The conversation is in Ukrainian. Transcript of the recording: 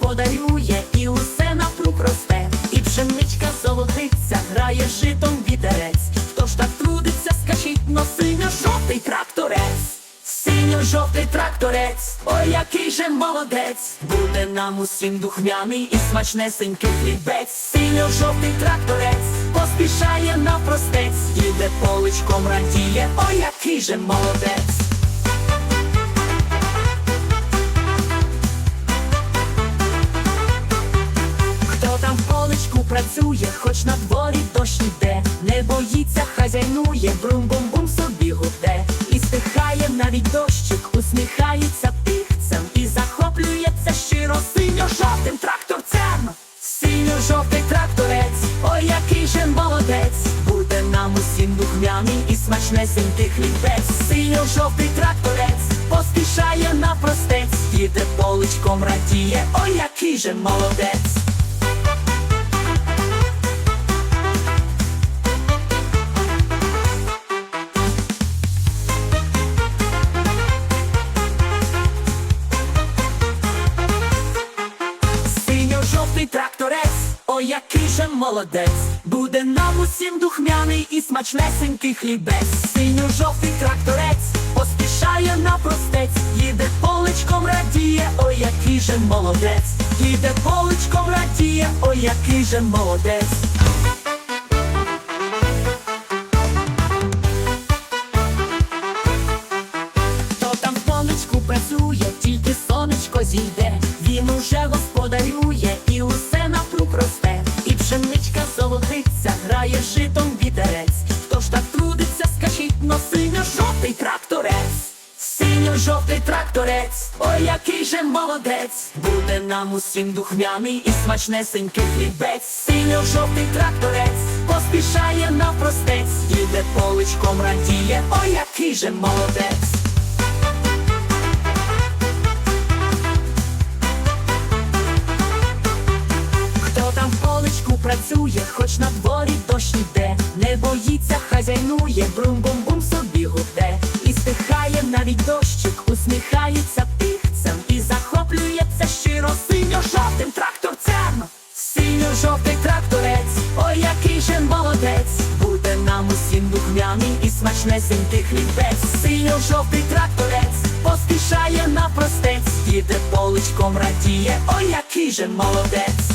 господарює, і усе напруг просте, і пшеничка золотиться, грає житом вітерець. Хто ж так трудиться, скажіть, но синьо-жовтий тракторець, синьо-жовтий тракторець, ой, який же молодець, буде нам усім духмяний і смачнесенький хлібець, синьо-жовтий тракторець, поспішає на простець, іде поличком радіє, ой, який же молодець. Працює, хоч на дворі дощ іде, не боїться, хазяйнує, брум-бум-бум собі гуде, і стихає навіть дощик, усміхається птихцем і захоплюється щиро синьо-жовтим тракторцем. Синьо-жовтий тракторець, ой, який же молодець, буде нам усім духмяний і смачне смачнесенький хлібець. Синьо-жовтий тракторець, поспішає навпростець, їде поличком радіє, ой, який же молодець. Який же молодець, буде нам усім духмяний і смачнесенький хлібець. Синьо-жовтий тракторець, поспішає на простець, їде поличком радіє, ой, який же молодець, їде поличком радіє, ой, який же молодець. Хто там в поличку працює, тільки сонечко зійде, він уже господарює золотиться, грає житом вітерець. Хто ж так трудиться, скажіть, но синьо-жовтий тракторець. Синьо-жовтий тракторець, ой, який же молодець, буде нам усім духмяний і смачнесенький хлібець. Синьо-жовтий тракторець, поспішає навпростець, їде поличком радіє, ой, який же молодець. Працює, хоч на дворі дощ іде, не боїться, хазяйнує, брум-бум-бум собі гуде, і стихає навіть дощик, усміхається птихцем і захоплюється щиро синьо-жовтим тракторцем. Синьо-жовтий тракторець, ой, який же молодець, буде нам усім духмяний і смачнесенький хлібець. Синьо-жовтий тракторець, поспішає на простець, їде поличком радіє, ой, який же молодець.